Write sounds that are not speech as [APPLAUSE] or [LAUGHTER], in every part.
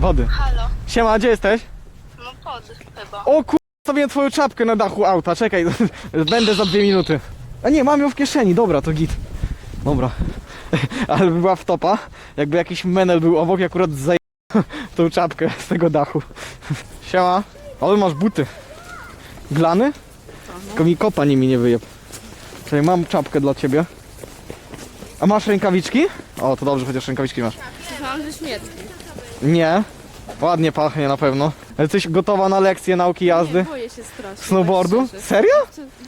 Wody. Halo, Siema, gdzie jesteś? no pod chyba. O kur... sobie twoją czapkę na dachu auta, czekaj, [LAUGHS] będę za dwie minuty. A nie, mam ją w kieszeni, dobra, to git. Dobra. [LAUGHS] Ale by była wtopa, jakby jakiś menel był obok i akurat zaj... [LAUGHS] tą czapkę z tego dachu. Siema. Ale masz buty. Glany? Tylko mi kopa nimi nie wyjeb. Czyli mam czapkę dla ciebie. A masz rękawiczki? O, to dobrze, chociaż rękawiczki masz. Mam ze śmietki. Nie. Ładnie pachnie na pewno. Jesteś gotowa na lekcję nauki jazdy? Nie, boję się strasznie. Snowboardu? tak szczerze. Serio?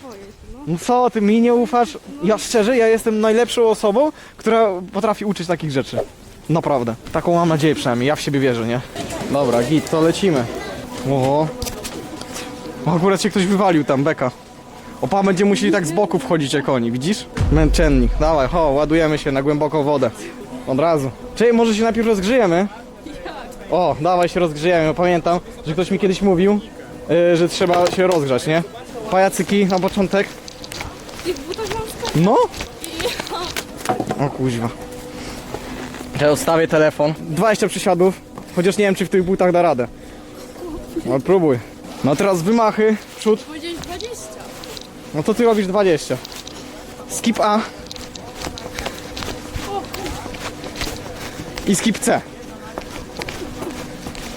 Boję się, no. No co, ty mi nie ufasz? Ja szczerze, ja jestem najlepszą osobą, która potrafi uczyć takich rzeczy. Naprawdę. Taką mam nadzieję przynajmniej, ja w siebie wierzę, nie? Dobra, git, to lecimy. Oho. O, akurat się ktoś wywalił tam, beka. Opa, będzie musieli tak z boku wchodzić jak oni, widzisz? Męczennik, dawaj, ho, ładujemy się na głęboką wodę. Od razu. Czyli może się najpierw rozgrzejemy? O, dawaj się rozgrzejemy. Pamiętam, że ktoś mi kiedyś mówił, yy, że trzeba się rozgrzać, nie? Pajacyki na początek. I w butach mam. No? O kuźwa. Ja ustawię telefon. 20 przysiadów. Chociaż nie wiem, czy w tych butach da radę. No próbuj. No teraz wymachy w przód. Powiedziałeś 20. No to ty robisz 20. Skip A. I skip C.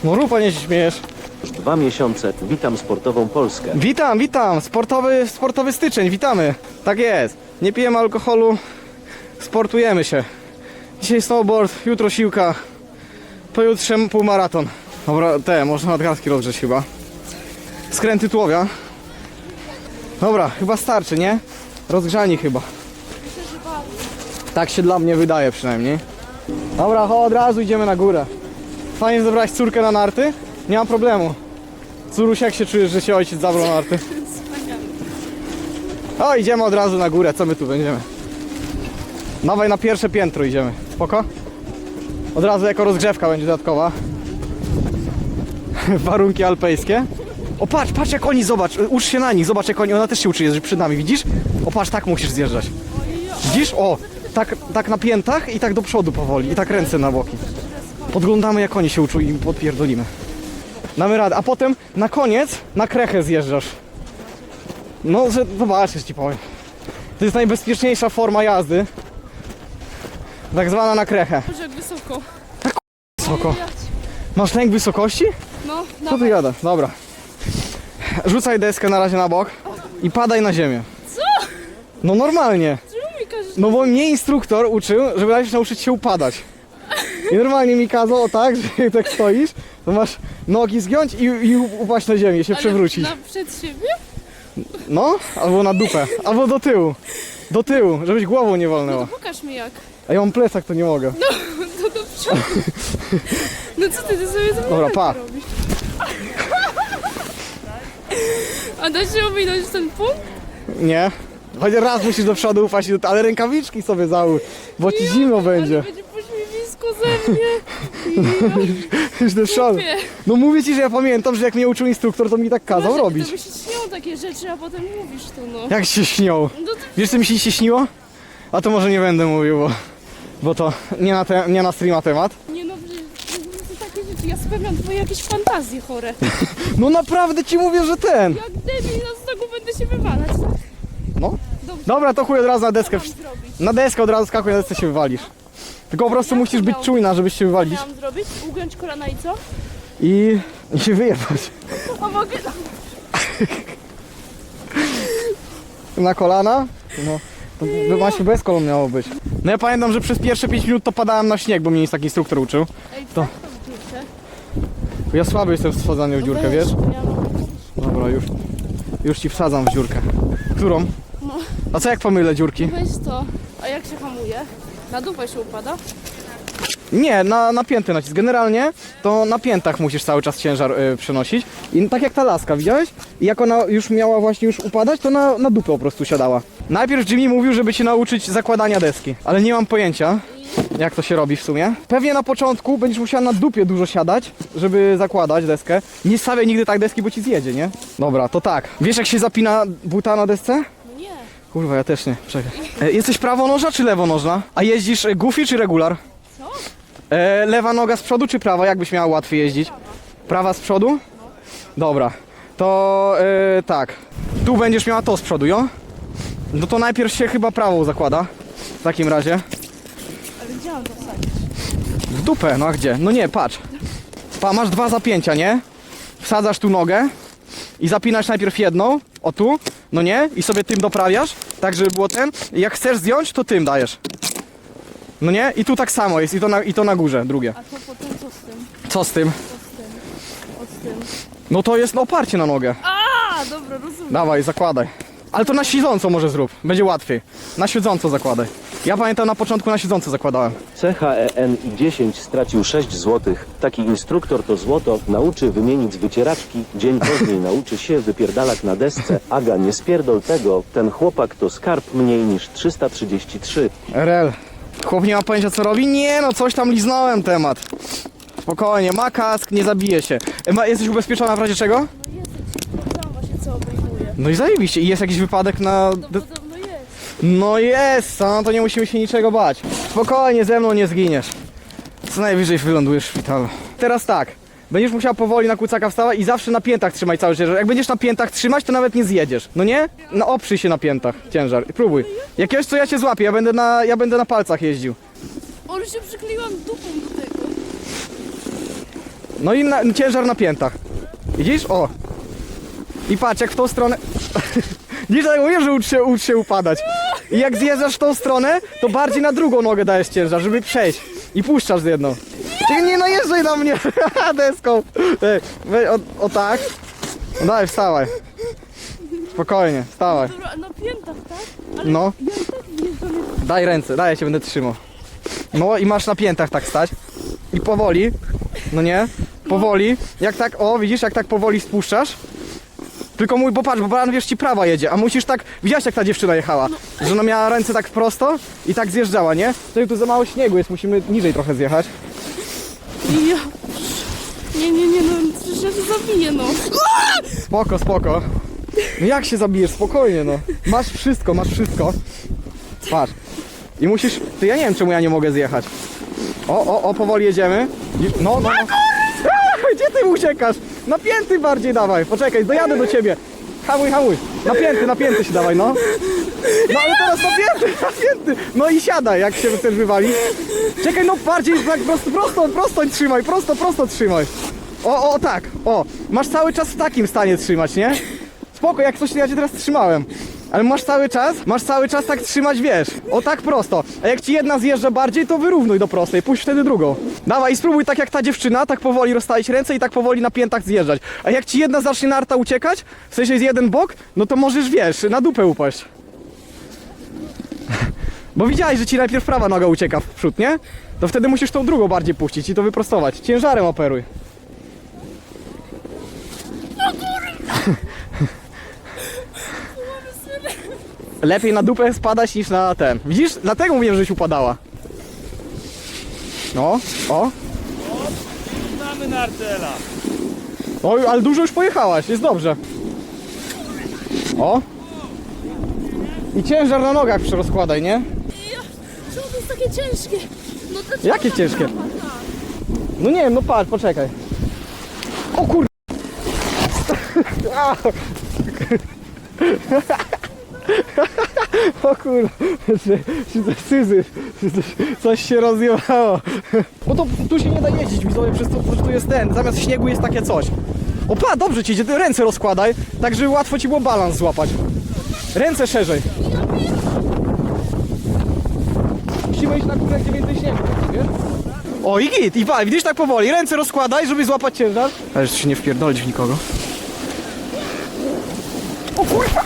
No rupa nie się śmiejesz. Dwa miesiące. Witam sportową Polskę. Witam, witam. Sportowy, sportowy styczeń, witamy. Tak jest. Nie pijemy alkoholu, sportujemy się. Dzisiaj snowboard, jutro siłka, pojutrze półmaraton. Dobra, te, można nadgarstki rozgrzeć chyba. Skręty tułowia. Dobra, chyba starczy, nie? Rozgrzani chyba. Tak się dla mnie wydaje przynajmniej. Dobra, ho, od razu idziemy na górę. Fajnie zebrać córkę na narty? Nie mam problemu. Curuś, jak się czujesz, że się ojciec zabrał na narty? O, idziemy od razu na górę, co my tu będziemy? Dawaj na pierwsze piętro idziemy. Spoko? Od razu jako rozgrzewka będzie dodatkowa. [LAUGHS] Warunki alpejskie. O patrz, patrz jak oni, zobacz, ucz się na nich, zobacz jak oni, ona też się uczy jeździć przed nami, widzisz? O patrz, tak musisz zjeżdżać. Widzisz? O, tak, tak na piętach i tak do przodu powoli, i tak ręce na boki. Podglądamy jak oni się uczą i podpierdolimy. Damy radę, a potem na koniec na krechę zjeżdżasz. No, że zobaczysz ci powiem. To jest najbezpieczniejsza forma jazdy. Tak zwana na krechę. Boże, jak wysoko. Wysoko. Masz lęk wysokości? No, Co ty gadasz? Dobra. Rzucaj deskę na razie na bok i padaj na ziemię. Co? No normalnie. Czemu mi każesz? No bo mnie instruktor uczył, żeby najpierw nauczyć się upadać. I normalnie mi kazał o tak, [LAUGHS] że tak stoisz, to masz nogi zgiąć i, i upaść na ziemię, się przewrócić. Na, przed siebie? No, albo na dupę, albo do tyłu. Do tyłu, żebyś głową nie No wolnęła. to pokaż mi jak. A ja mam plecak, to nie mogę. To do przodu. No co ty, ty sobie to Dobra, pa. robisz? A da się ominąć ten punkt? Nie. Chociaż raz musisz do przodu upaść, ale rękawiczki sobie załóż, bo ci zimno będzie. Ale będzie pośmiewisko ze mnie. [LAUGHS] Już do. No mówię ci, że ja pamiętam, że jak mnie uczył instruktor, to mi tak kazał robić. To mi się śnią takie rzeczy, a potem mówisz to no. Jak się śniło? No to Wiesz co mi się dzisiaj śniło? A to może nie będę mówił, bo, bo to nie na, te, nie na streama temat. nie no, przecież to takie rzeczy. Ja spełniam twoje jakieś fantazje chore. [LAUGHS] No naprawdę ci mówię, że ten. Jak debil na stogu będę się wywalać, tak? No. Dobrze. Dobra, to chuj od razu na deskę. Zrobić? Na deskę od razu skakuj, na desce się wywalisz. Tylko po prostu musisz to być czujna, żebyś się wywalić miałam zrobić? Ugiąć kolana i co? i, i się wyjebać. A mogę... Na kolana? No. To by właśnie bez kolon miało być. No ja pamiętam, że przez pierwsze 5 minut to padałem na śnieg, bo mnie taki instruktor uczył. Ej, To. to. w dziurce. Ja słaby jestem w wsadzaniu w dziurkę, wiesz? Dobra, już. Już ci wsadzam w dziurkę. Którą? No. A co jak pomylę dziurki? Weź to. A jak się hamuje? Na dupę się upada? Nie, na, na pięty nacisk. Generalnie to na piętach musisz cały czas ciężar y, przenosić. I tak jak ta laska, widziałeś? I jak ona już miała właśnie już upadać, to na, na dupę po prostu siadała. Najpierw Jimmy mówił, żeby cię nauczyć zakładania deski, ale nie mam pojęcia. Jak to się robi w sumie? Pewnie na początku będziesz musiała na dupie dużo siadać, żeby zakładać deskę. Nie stawiaj nigdy tak deski, bo ci zjedzie, nie? Dobra, to tak. Wiesz jak się zapina buta na desce? Kurwa, ja też nie. Czekaj. E, jesteś prawonożna czy lewonożna? A jeździsz e, goofy czy regular? Co? E, lewa noga z przodu czy prawa? Jak byś miała łatwiej jeździć? Prawa z przodu? Dobra. To e, tak. Tu będziesz miała to z przodu, jo? No to najpierw się chyba prawą zakłada. W takim razie. Ale gdzie mam to wsadzić? W dupę, no a gdzie? No nie, patrz. Pa, masz dwa zapięcia, nie? Wsadzasz tu nogę i zapinasz najpierw jedną, o tu, no nie? I sobie tym doprawiasz, tak żeby było ten. I jak chcesz zdjąć, to tym dajesz. No nie? I tu tak samo jest, i to na, i to na górze, drugie. A to potem co z tym? Co z tym? Co z tym? O z tym. No to jest oparcie na nogę. A, dobra, rozumiem. Dawaj, zakładaj. Ale to na siedząco może zrób, będzie łatwiej. Na siedząco zakładaj. Ja pamiętam na początku na siedząco zakładałem. CHEN i 10 stracił 6 złotych. Taki instruktor to złoto. Nauczy wymienić wycieraczki. Dzień później [LAUGHS] nauczy się wypierdalak na desce. Aga, nie spierdol tego. Ten chłopak to skarb mniej niż 333. RL. Chłop nie ma pojęcia co robi? Nie no, coś tam liznąłem temat. Spokojnie, ma kask, nie zabije się. E, Ma, jesteś ubezpieczona w razie czego? No jest, sprawdzałam właśnie co obejmuje. No i zajebiście. I jest jakiś wypadek na... No podobno jest. No jest, no to nie musimy się niczego bać. Spokojnie, ze mną nie zginiesz. Co najwyżej wylądujesz w szpitalu. Teraz tak. Będziesz musiał powoli na kucaka wstawać i zawsze na piętach trzymaj cały ciężar. Jak będziesz na piętach trzymać, to nawet nie zjedziesz. No nie? No oprzyj się na piętach ciężar. Próbuj. Jakiegoś co ja cię złapię, ja będę na, ja będę na palcach jeździł. O, już się przykleiłam dupą do tego. No i na, ciężar na piętach. Widzisz? O. I patrz, jak w tą stronę... [LAUGHS] Widzisz, tak mówię, że ucz się, ucz się upadać. I jak zjeżdżasz w tą stronę, to bardziej na drugą nogę dajesz ciężar, żeby przejść. I puszczasz z jedną. Czyli nie najeżdżaj na mnie [LAUGHS] deską. Ej, weź, o, o tak. No Daj, wstawaj. Spokojnie, wstawaj. Na piętach, tak? Ale No. ja i tak jak... Daj ręce, daj, ja cię będę trzymał. No i masz na piętach tak stać. I powoli, no nie? Powoli. Jak tak, o widzisz, jak tak powoli spuszczasz. Tylko mój, bo patrz, bo baran wiesz ci prawa jedzie, a musisz tak, widziałeś jak ta dziewczyna jechała, że ona miała ręce tak prosto i tak zjeżdżała, nie? Tutaj tu za mało śniegu jest, musimy niżej trochę zjechać. Ja... Nie, nie, nie, no przecież ja się zabiję, no. Spoko, spoko. No jak się zabijesz? Spokojnie, no. Masz wszystko, masz wszystko. Patrz. I musisz... Ty, ja nie wiem, czemu ja nie mogę zjechać. O, o, o, powoli jedziemy. No, no, no. [LAUGHS] Gdzie ty uciekasz? Napięty bardziej dawaj. Poczekaj, dojadę do ciebie. Hamuj, hamuj. Napięty, napięty się dawaj, no. No ale teraz napięty, [LAUGHS] napięty. No i siadaj, jak się chcesz wywalić. Czekaj, no bardziej, tak prosto, prosto, prosto trzymaj, prosto, prosto trzymaj. O, o, tak, o. Masz cały czas w takim stanie trzymać, nie? Spoko, jak coś ja cię teraz trzymałem. Ale masz cały czas, masz cały czas tak trzymać, wiesz, o tak prosto. A jak ci jedna zjeżdża bardziej, to wyrównuj do prostej, puść wtedy drugą. Dawaj i spróbuj tak jak ta dziewczyna, tak powoli rozstawić ręce i tak powoli na piętach zjeżdżać. A jak ci jedna zacznie narta uciekać, w sensie jest jeden bok, no to możesz, wiesz, na dupę upaść. [LAUGHS] Bo widziałeś, że ci najpierw prawa noga ucieka w przód, nie? To wtedy musisz tą drugą bardziej puścić i to wyprostować. Ciężarem operuj. [LAUGHS] Lepiej na dupę spadać niż na ten. Widzisz? Dlatego mówię, żeś upadała. No, o. Znamy Nartela. Oj, ale dużo już pojechałaś, jest dobrze. O. I ciężar na nogach przerozkładaj, nie? Ja... Czemu to jest takie ciężkie? No to Jakie ciężkie? No nie wiem, no patrz, poczekaj. O kur... [LAUGHS] A. [LAUGHS] O kur... Czy to syzy? Coś się rozjechało. Bo to tu się nie da jeździć, widzowie, przez to, że tu jest ten. Zamiast śniegu jest takie coś. O pa, dobrze ci idzie, ty ręce rozkładaj, tak żeby łatwo ci było balans złapać. Ręce szerzej. Musimy iść na górę, gdzie więcej śniegu, wiesz? O i git, i wal, widzisz tak powoli, ręce rozkładaj, żeby złapać ciężar. Ale się nie wpierdolić w nikogo. O kurwa!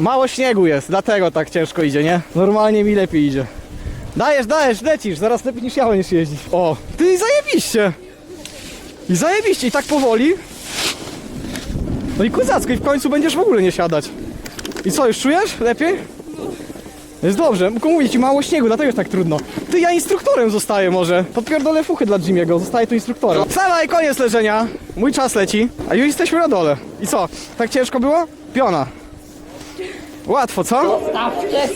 Mało śniegu jest, dlatego tak ciężko idzie, nie? Normalnie mi lepiej idzie. Dajesz, dajesz, lecisz, zaraz lepiej niż ja będziesz jeździć. O, ty i zajebiście! I zajebiście, i tak powoli. No i kuzacko, i w końcu będziesz w ogóle nie siadać. I co, już czujesz lepiej? Jest dobrze, tylko mówię ci, mało śniegu, dlatego jest tak trudno. Ty, ja instruktorem zostaję może. Podpierdolę fuchy dla Jimmy'ego, zostaję tu instruktorem. Wstawaj, koniec leżenia. Mój czas leci, a już jesteśmy na dole. I co, tak ciężko było? Piona. Łatwo, co?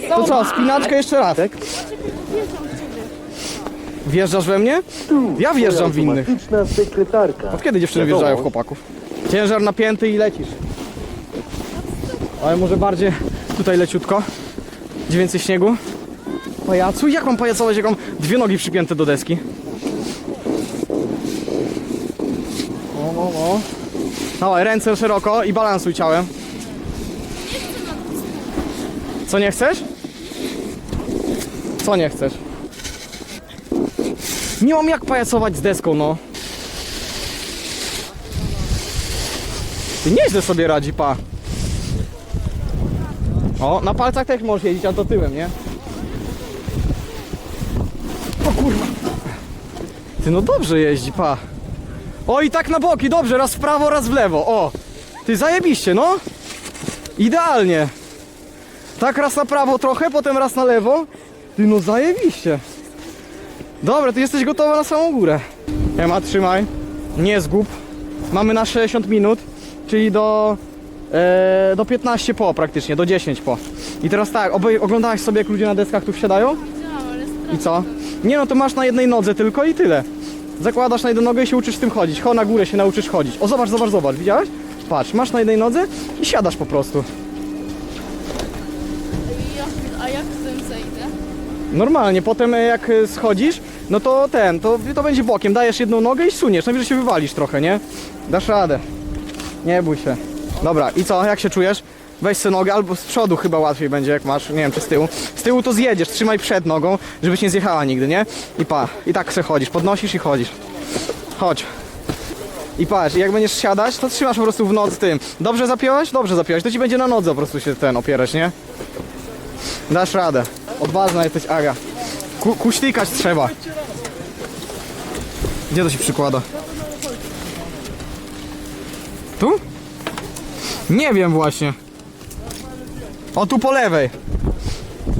To co, spinaczkę jeszcze raz. Wjeżdżasz we mnie? Ja wjeżdżam w innych. Automatyczna sekretarka. Od kiedy dziewczyny Wiadomo. wjeżdżają w chłopaków? Ciężar napięty i lecisz. Ale może bardziej tutaj leciutko. Gdzie więcej śniegu? Pajacu? Jak mam pajacować, jak mam dwie nogi przypięte do deski? O, o, o. Dawaj, ręce szeroko i balansuj ciałem. Co nie chcesz? Co nie chcesz? Nie mam jak pajacować z deską, no. Ty nieźle sobie radzi, pa. O, na palcach też możesz jeździć, a to tyłem, nie? O kurwa. Ty no dobrze jeździ, pa. O i tak na boki, dobrze, raz w prawo, raz w lewo, o. Ty zajebiście, no. Idealnie. Tak raz na prawo trochę, potem raz na lewo. Ty no zajebiście. Dobra, ty jesteś gotowa na samą górę. Ema, trzymaj. Nie zgub. Mamy na 60 minut, czyli do, e, do 15 po praktycznie, do 10 po. I teraz tak, obej- oglądałaś sobie jak ludzie na deskach tu wsiadają? Strasznie. I co? Nie no, to masz na jednej nodze tylko i tyle. Zakładasz na jedną nogę i się uczysz tym chodzić. Cho na górę się nauczysz chodzić. O, zobacz, zobacz, zobacz, widziałeś? Patrz, masz na jednej nodze i siadasz po prostu. Ja, a jak z tym zejdę? Normalnie, potem e, jak e, schodzisz, no to ten, to, to będzie bokiem, dajesz jedną nogę i suniesz, najwyżej się wywalisz trochę, nie? Dasz radę. Nie bój się. Dobra, i co, jak się czujesz? Weź sobie nogę, albo z przodu chyba łatwiej będzie, jak masz, nie wiem, czy z tyłu. Z tyłu to zjedziesz, trzymaj przed nogą, żebyś nie zjechała nigdy, nie? I pa, i tak se chodzisz, podnosisz i chodzisz. Chodź. I patrz, jak będziesz siadać, to trzymasz po prostu w noc tym. Dobrze zapiąłeś? Dobrze zapiąłeś, to ci będzie na nodze po prostu się ten opierać, nie? Dasz radę. Odważna jesteś, Aga. Ku, kuśtykać trzeba. Gdzie to się przykłada? Tu? Nie wiem właśnie. O, tu po lewej.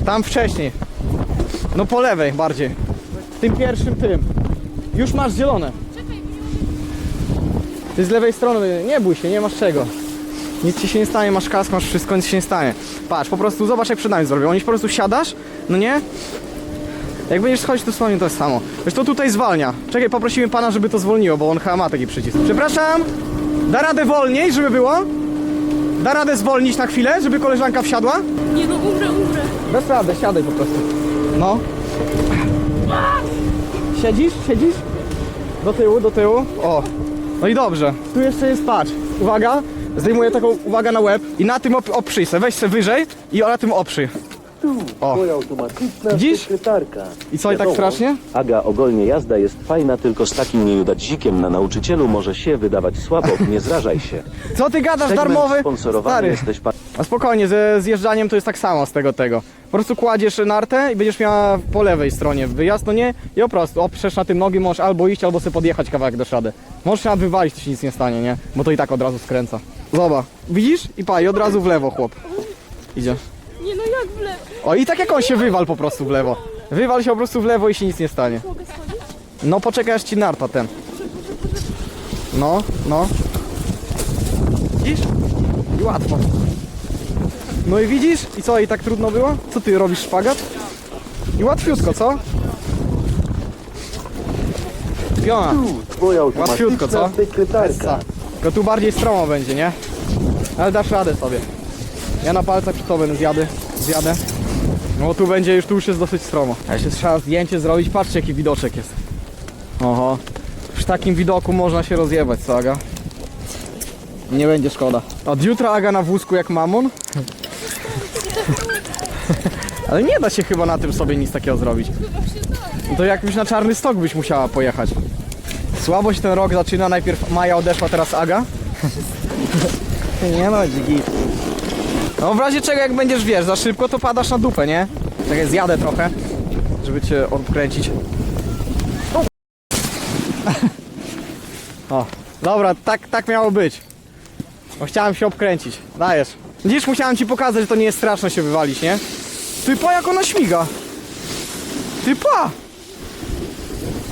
Tam wcześniej. No po lewej bardziej. Tym pierwszym tym. Już masz zielone. Ty z lewej strony, nie bój się, nie masz czego. Nic ci się nie stanie, masz kask, masz wszystko, nic się nie stanie. Patrz, po prostu zobacz jak przed nami zrobią. Oni po prostu siadasz, no nie? Jak będziesz schodzić, to dosłownie to jest samo. Wiesz, to tutaj zwalnia. Czekaj, poprosimy pana, żeby to zwolniło, bo on chyba ma taki przycisk. Przepraszam, da radę wolniej, żeby było? Da radę zwolnić na chwilę, żeby koleżanka wsiadła? Nie no, umrę, umrę. Bez radę, siadaj po prostu. No. Siedzisz? Siedzisz? Do tyłu, do tyłu. O. No i dobrze. Tu jeszcze jest patrz. Uwaga. Zdejmuję taką uwagę na łeb i na tym op oprzyj se. Weź se wyżej i na tym oprzyj. O. Twoja automatyczna Widzisz? sekretarka. I co, i tak Wiadomo. strasznie? Aga, ogólnie jazda jest fajna, tylko z takim niejudadzikiem na nauczycielu może się wydawać słabo. Nie zrażaj się. [LAUGHS] Co ty gadasz, Segment darmowy? sponsorowany Stary. jesteś pan... A spokojnie, ze zjeżdżaniem to jest tak samo z tego tego. Po prostu kładziesz nartę i będziesz miała po lewej stronie wyjazd, no nie? I po prostu oprzesz na tym nogi, możesz albo iść, albo sobie podjechać kawałek do szady. Możesz się nawet wywalić, to się nic nie stanie, nie? Bo to i tak od razu skręca. Zobacz, widzisz? I pa, i od razu w lewo chłop. Idzie. Nie no, jak w lewo? O i tak jak on się wywal po prostu w lewo. Wywal się po prostu w lewo i się nic nie stanie. Mogę schodzić? No poczekaj aż ci narta ten. No, no. Widzisz? I łatwo. No i widzisz? I co, i tak trudno było? Co ty robisz szpagat? I łatwiutko, co? Piona. Tu, twoja Łatwiutko, co? automatyczna sekretarka. Tylko tu bardziej stromo będzie, nie? Ale dasz radę sobie. Ja na palcach przy tobie zjadę, zjadę. No tu będzie, już tu już jest dosyć stromo. A jeszcze trzeba zdjęcie zrobić, patrzcie jaki widoczek jest. Oho. Przy takim widoku można się rozjebać, co Aga? Nie będzie szkoda. Od jutra Aga na wózku jak mamon? [LAUGHS] Ale nie da się chyba na tym sobie nic takiego zrobić. No to jakbyś na czarny stok byś musiała pojechać. Słabo się ten rok zaczyna, najpierw Maja odeszła, teraz Aga. nie no, dziki. No w razie czego jak będziesz, wiesz, za szybko to padasz na dupę, nie? Czekaj, zjadę trochę, żeby cię odkręcić. O, dobra, tak, tak miało być. Bo chciałem się obkręcić. Dajesz. Widzisz, musiałem ci pokazać, że to nie jest straszne się wywalić, nie? Ty pa, jak ona śmiga. Ty pa.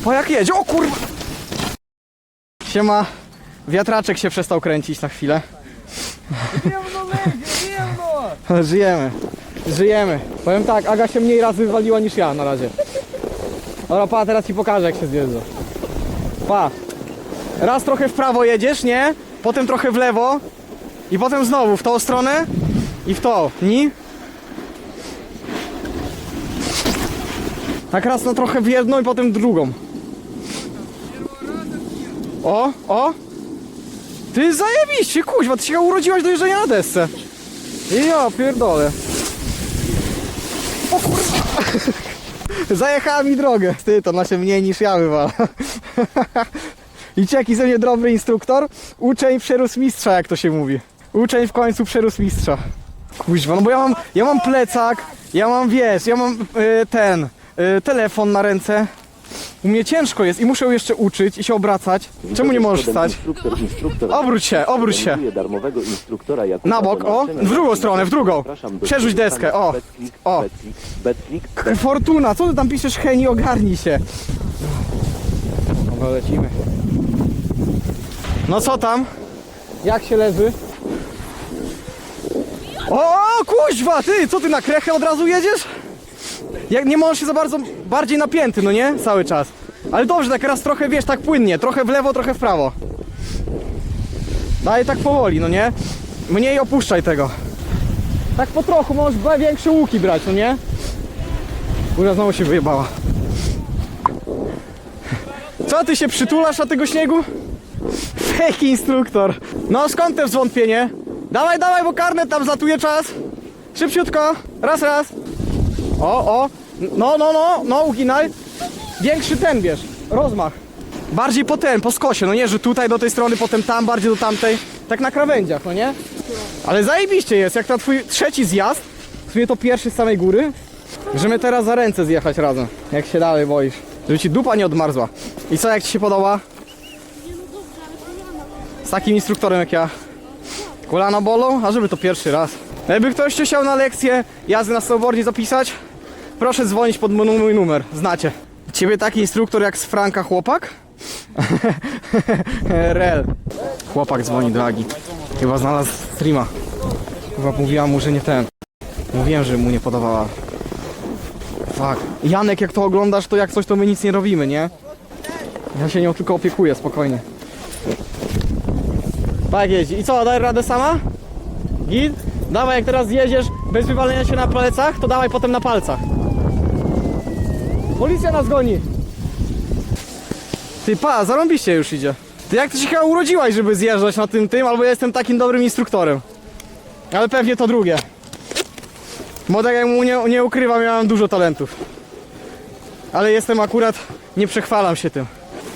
Pa, jak jedzie. O kurwa. Siema. Wiatraczek się przestał kręcić na chwilę. Ale [LAUGHS] Żyjemy. Żyjemy. Powiem tak, Aga się mniej razy wywaliła niż ja na razie. Dobra, pa, teraz ci pokażę jak się zjeżdża. Pa. Raz trochę w prawo jedziesz, nie? Potem trochę w lewo. I potem znowu w tą stronę. I w tą. Ni? Tak raz na trochę w jedną i potem drugą. O, o. Ty zajebiście, kuźwa, ty się urodziłaś do jeżdżenia na desce. I ja pierdolę. O kurwa. [LAUGHS] Zajechała mi drogę. Ty, to na się mniej niż ja wywala. [LAUGHS] I jaki ze mnie dobry instruktor? Uczeń przerósł mistrza, jak to się mówi. Uczeń w końcu przerósł mistrza. Kuźwa, no bo ja mam, ja mam plecak, ja mam, wiesz, ja mam y, ten, y, telefon na ręce. U mnie ciężko jest i muszę jeszcze uczyć i się obracać. Czemu nie możesz Ten stać? Instruktor, instruktor Obróć się, obróć się. Rekomenduje darmowego instruktora Jakuba Na bok, o, Tomaszyna. w drugą stronę, w drugą. Zapraszam do Przerzuć deskę, z o, Betclick, o. Betclick, Betclick, Fortuna, co ty tam piszesz, Heni, ogarnij się. Dobra, lecimy. No co tam? Jak się leży? O, kuźwa, ty, co ty na krechę od razu jedziesz? Jak nie możesz się za bardzo, bardziej napięty, no nie? Cały czas. Ale dobrze, tak raz trochę, wiesz, tak płynnie, trochę w lewo, trochę w prawo. Daj tak powoli, no nie? Mniej opuszczaj tego. Tak po trochu, możesz większe łuki brać, no nie? Góra znowu się wyjebała. Co ty się przytulasz na tego śniegu? Fake instruktor. No skąd te zwątpienie? Dawaj, dawaj, bo karnet tam zatuje czas. Szybciutko. Raz, raz. O, o. No, no, no, no, uginaj. Większy ten bierz. Rozmach. Bardziej po ten, po skosie, no nie, że tutaj do tej strony, potem tam, bardziej do tamtej. Tak na krawędziach, no nie? Ale zajebiście jest, jak na twój trzeci zjazd, w sumie to pierwszy z samej góry, Możemy teraz za ręce zjechać razem, jak się dalej boisz. Żeby ci dupa nie odmarzła. I co, jak ci się podoba? Z takim instruktorem jak ja. Kolana bolą? A żeby to pierwszy raz. Jakby ktoś chciał na lekcję jazdy na snowboardzie zapisać, proszę dzwonić pod mój numer, znacie. Ciebie taki instruktor jak z Franka chłopak? [LAUGHS] Rel. Chłopak dzwoni do Agi. Chyba znalazł streama. Chyba mówiła mu, że nie ten. Mówiłem, że mu nie podobała. Fuck. Janek, jak to oglądasz, to jak coś, to my nic nie robimy, nie? Ja się nią tylko opiekuję, spokojnie. Tak jeździ. I co, daj radę sama? Git? Dawaj, jak teraz jedziesz bez wywalenia się na plecach, to dawaj potem na palcach. Policja nas goni. Ty pa, zarąbiście już idzie. Ty jak ty się chyba urodziłaś, żeby zjeżdżać na tym tym, albo ja jestem takim dobrym instruktorem. Ale pewnie to drugie. Bo tak jak mu nie, nie ukrywam, ja mam dużo talentów. Ale jestem akurat, nie przechwalam się tym.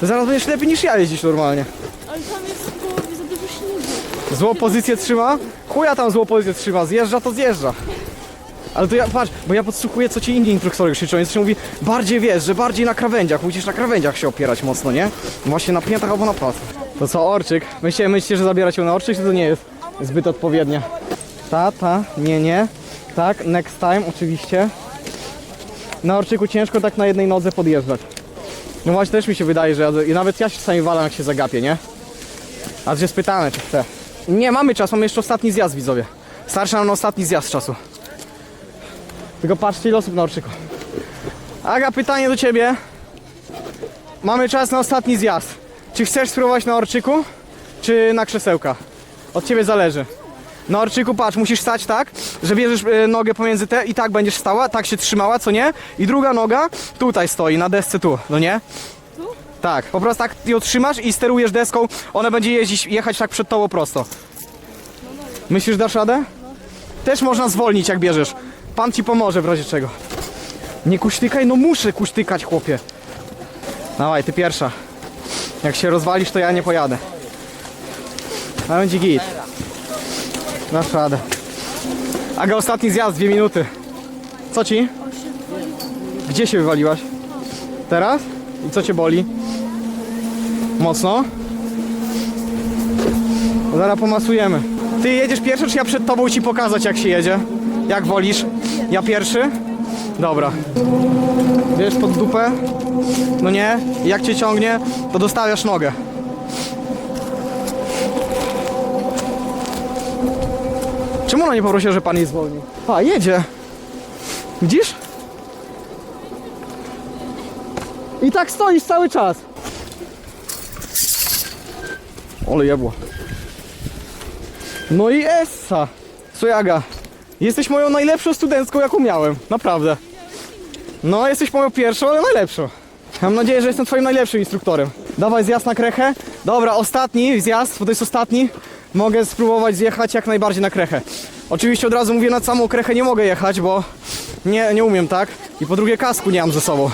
To zaraz będziesz lepiej niż ja jeździć normalnie. Ale tam jest w połowie za dużo śniegu. Złą pozycję trzyma? Chuja tam złą pozycję trzyma, zjeżdża to zjeżdża. Ale to ja, patrz, bo ja podsłuchuję co ci inni instruktorzy krzyczą, więc się mówi, bardziej wiesz, że bardziej na krawędziach, musisz na krawędziach się opierać mocno, nie? Właśnie na piętach albo na palcach. To co, orczyk? Myślicie, myślicie, że zabierać ją na orczyk, czy to nie jest zbyt odpowiednie? Ta, ta, nie, nie. Tak, next time oczywiście. Na orczyku ciężko tak na jednej nodze podjeżdżać. No właśnie też mi się wydaje, że ja, nawet ja się czasami walam jak się zagapię, nie? A że spytamy, czy chce. Nie, mamy czas, mamy jeszcze ostatni zjazd, widzowie. Starszy nam na ostatni zjazd czasu. Tylko patrzcie ile osób na orczyku. Aga, pytanie do ciebie. Mamy czas na ostatni zjazd. Czy chcesz spróbować na orczyku, czy na krzesełka? Od ciebie zależy. Na orczyku patrz, musisz stać tak, że bierzesz e, nogę pomiędzy te i tak będziesz stała, tak się trzymała, co nie? I druga noga tutaj stoi, na desce tu, no nie? Tak, po prostu tak ją trzymasz i sterujesz deską, ona będzie jeździć, jechać tak przed tobą prosto. Myślisz, dasz radę? Też można zwolnić, jak bierzesz. Pan ci pomoże w razie czego. Nie kuśtykaj, no muszę kuśtykać, chłopie. Dawaj, ty pierwsza. Jak się rozwalisz, to ja nie pojadę. A będzie git. Dasz radę. Aga, ostatni zjazd, dwie minuty. Co ci? Gdzie się wywaliłaś? Teraz? I co cię boli? Mocno? No Zaraz pomasujemy. Ty jedziesz pierwszy, czy ja przed tobą ci pokazać jak się jedzie? Jak wolisz? Ja pierwszy? Dobra. Wiesz pod dupę? No nie? Jak cię ciągnie, to dostawiasz nogę. Czemu ona nie poprosiła, że pan jej zwolni? A, jedzie. Widzisz? I tak stoisz cały czas. Ole jebło. No i Essa. Sojaga. Jesteś moją najlepszą studentką, jaką miałem. Naprawdę. No, jesteś moją pierwszą, ale najlepszą. Mam nadzieję, że jestem twoim najlepszym instruktorem. Dawaj zjazd na krechę. Dobra, ostatni zjazd, bo to jest ostatni. Mogę spróbować zjechać jak najbardziej na krechę. Oczywiście od razu mówię, na samą krechę nie mogę jechać, bo nie, nie umiem tak. I po drugie kasku nie mam ze sobą.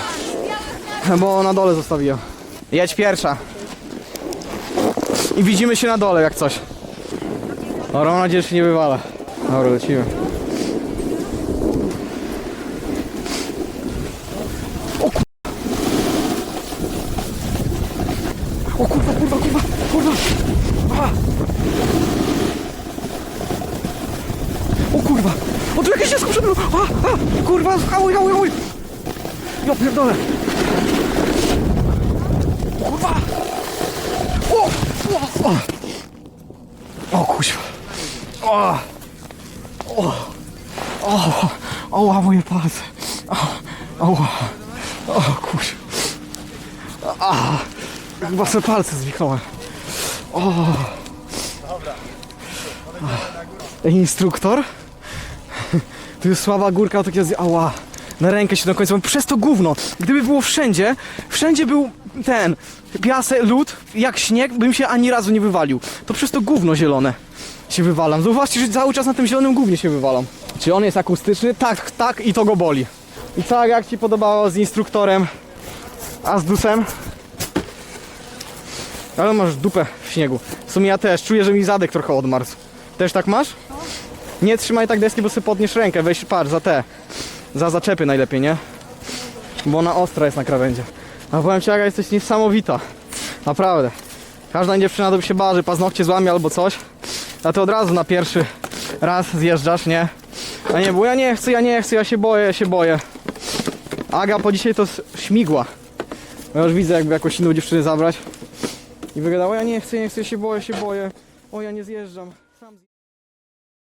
Bo na dole zostawiłem. Jedź pierwsza. I widzimy się na dole jak coś. Dobra, mam nadzieję, że się nie wywala. Dobra, lecimy. O kurwa, kurwa, kurwa, kurwa! A! O kurwa! O tu jakieś dziecko przed mną! A, a, kurwa, hałuj, hałuj, hałuj! Ja pierdolę! Kurwa! O! O! O, o kuźwa! O! O! O! Oła, moje palce! O! Oła! O, kuźwa! A! Chyba sobie palce zwichnąłem. O! Ej, Instruktor? Tu jest słaba górka, takie z... Ała! Na rękę się do końca. Przez to gówno. Gdyby było wszędzie, wszędzie był ten piasek, lód, jak śnieg, bym się ani razu nie wywalił. To przez to gówno zielone się wywalam. Zauważcie, że cały czas na tym zielonym gównie się wywalam. Czy on jest akustyczny? Tak, tak i to go boli. I co, jak Ci podobało z instruktorem, a z dusem? Ale masz dupę w śniegu. W sumie ja też. Czuję, że mi zadek trochę odmarzł. Też tak masz? Nie trzymaj tak deski, bo sobie podniesz rękę. Weź patrz za te. Za zaczepy najlepiej, nie? Bo ona ostra jest na krawędzie. A powiem ci, Aga, jesteś niesamowita. Naprawdę. Każda dziewczyna to by się bała, że paznokcie złamie albo coś. A ty od razu na pierwszy raz zjeżdżasz, nie? A nie, bo ja nie chcę, ja nie chcę, ja się boję, ja się boję. Aga po dzisiaj to śmigła. Bo Ja już widzę, jakby jakąś inną dziewczynę zabrać. I wygadała, ja nie chcę, nie chcę, ja się boję, się boję. O, ja nie zjeżdżam.